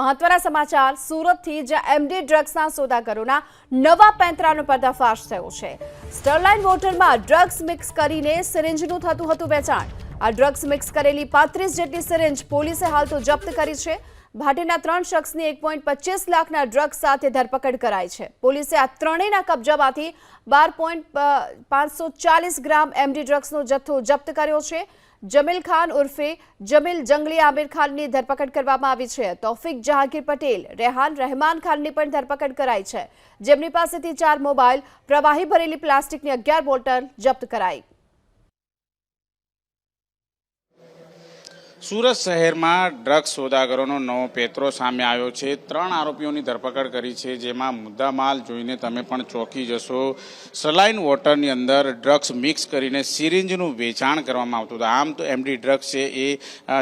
મહત્વના સમાચાર, સુરતથી જ્યાં એમડી ડ્રગ્સના સોદાગરોના નવા પેંતરાનો પર્દાફાશ થયો છે. સ્ટરલાઇન વોટરમાં ડ્રગ્સ મિક્સ કરીને સિરિંજનું થતું હતું વેચાણ. આ ડ્રગ્સ મિક્સ કરેલી પાંત્રીસ જેટલી સિરિંજ પોલીસે હાલ તો જપ્ત કરી છે. ભાટેના ત્રણ શખ્સની એક પોઈન્ટ પચીસ લાખના ડ્રગ્સ સાથે ધરપકડ કરાઈ છે. પોલીસે આ ત્રણેયના કબજામાંથી બાર પોઈન્ટ પાંચસો ચાલીસ ગ્રામ એમડી ડ્રગ્સનો જથ્થો જપ્ત કર્યો છે. જમીલ ખાન ઉર્ફે જમીલ જંગલી આમિર ખાનની ધરપકડ કરવામાં આવી છે. તૌફિક જહાંગીર પટેલ, રેહાન રહેમાન ખાનની પણ ધરપકડ કરાઈ છે. જેમની પાસેથી ચાર મોબાઈલ, પ્રવાહી ભરેલી પ્લાસ્ટિકની અગિયાર બોટલ જપ્ત કરાઈ. સુરત શહેરમાં ડ્રગ્સ સોદાગરોનો નવો પેત્રો સામે આવ્યો છે. ત્રણ આરોપીઓની ધરપકડ કરી છે, જેમાં મુદ્દામાલ જોઈને તમે પણ ચોંકી જશો. સલાઇન વોટરની અંદર ડ્રગ્સ મિક્સ કરીને સિરિંજનું વેચાણ કરવામાં આવતું હતું. આમ તો એમડી ડ્રગ્સ છે એ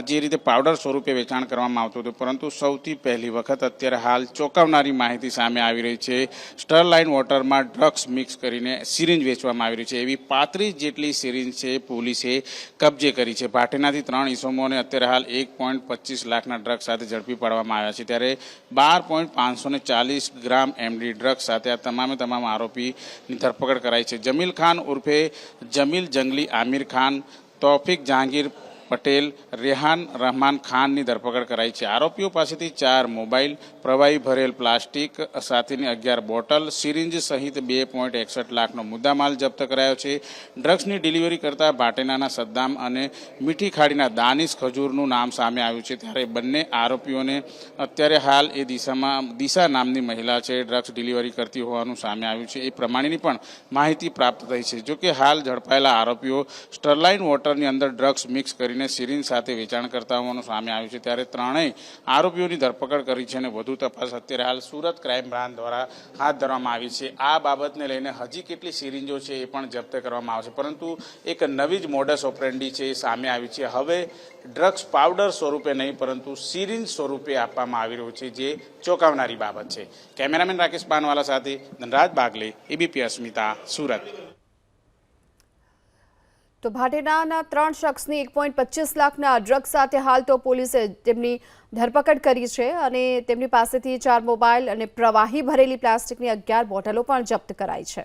જે રીતે પાવડર સ્વરૂપે વેચાણ કરવામાં આવતું હતું. પરંતુ સૌથી પહેલી વખત અત્યારે હાલ ચોંકાવનારી માહિતી સામે આવી રહી છે. સ્ટરલાઇન વોટરમાં ડ્રગ્સ મિક્સ કરીને સિરિંજ વેચવામાં આવી રહી છે. એવી પાંત્રીસ જેટલી સિરિંજ છે, પોલીસે કબજે કરી છે. ભાટેનાથી ત્રણ ઈસમોને અત્યારે હાલ એક પોઈન્ટ પચીસ લાખના ડ્રગ્સ સાથે ઝડપી પાડવામાં આવ્યા છે. ત્યારે બાર પોઈન્ટ પાંચસો ને ચાલીસ ગ્રામ એમડી ડ્રગ્સ સાથે આ તમામે તમામ આરોપીની ધરપકડ કરાઈ છે. જમીલ ખાન ઉર્ફે જમીલ જંગલી આમિર ખાન, તૌફિક જહાંગીર પટેલ, રેહાન રહમાન ખાનની ધરપકડ કરાઈ છે. આરોપીઓ પાસેથી ચાર મોબાઈલ, પ્રવાહી ભરેલ પ્લાસ્ટિક સાથેની અગિયાર બોટલ, સિરિંજ સહિત બે પોઈન્ટ એકસઠ લાખનો મુદ્દામાલ જપ્ત કરાયો છે. ડ્રગ્સની ડિલિવરી કરતા ભાટેનાના સદ્દામ અને મીઠી ખાડીના દાનિશ ખજૂરનું નામ સામે આવ્યું છે. ત્યારે બંને આરોપીઓને અત્યારે હાલ એ દિશામાં, દિશા નામની મહિલા છે, ડ્રગ્સ ડિલિવરી કરતી હોવાનું સામે આવ્યું છે. એ પ્રમાણેની પણ માહિતી પ્રાપ્ત થઈ છે. જોકે હાલ ઝડપાયેલા આરોપીઓ સ્ટરલાઇન વોટરની અંદર ડ્રગ્સ મિક્સ કરીને સિરિંજ સાથે વેચાણ કરતા હોવાનું સામે આવ્યું છે. ત્યારે ત્રણેય આરોપીઓની ધરપકડ કરી છે અને વધુ તપાસ અત્યારે હાલ સુરત ક્રાઇમ બ્રાન્ચ દ્વારા હાથ ધરવામાં આવી છે. આ બાબતને લઈને હજી કેટલી સિરિંજો છે એ પણ જપ્ત કરવામાં આવશે. પરંતુ એક નવી જ મોડસ ઓપરેન્ડી છે એ સામે આવી છે. હવે ડ્રગ્સ પાવડર સ્વરૂપે નહીં, પરંતુ સિરિંજ સ્વરૂપે આપવામાં આવી રહ્યું છે, જે ચોંકાવનારી બાબત છે. કેમેરામેન રાકેશ પાનવાલા સાથે ધનરાજ બાગલે, એબીપી અસ્મિતા, સુરત. તો ભાટેનાના ત્રણ શખ્સની એક પોઈન્ટ પચીસ લાખના ડ્રગ્સ સાથે હાલ તો પોલીસે તેમની ધરપકડ કરી છે અને તેમની પાસેથી ચાર મોબાઈલ અને પ્રવાહી ભરેલી પ્લાસ્ટિકની અગિયાર બોટલો પણ જપ્ત કરાઈ છે.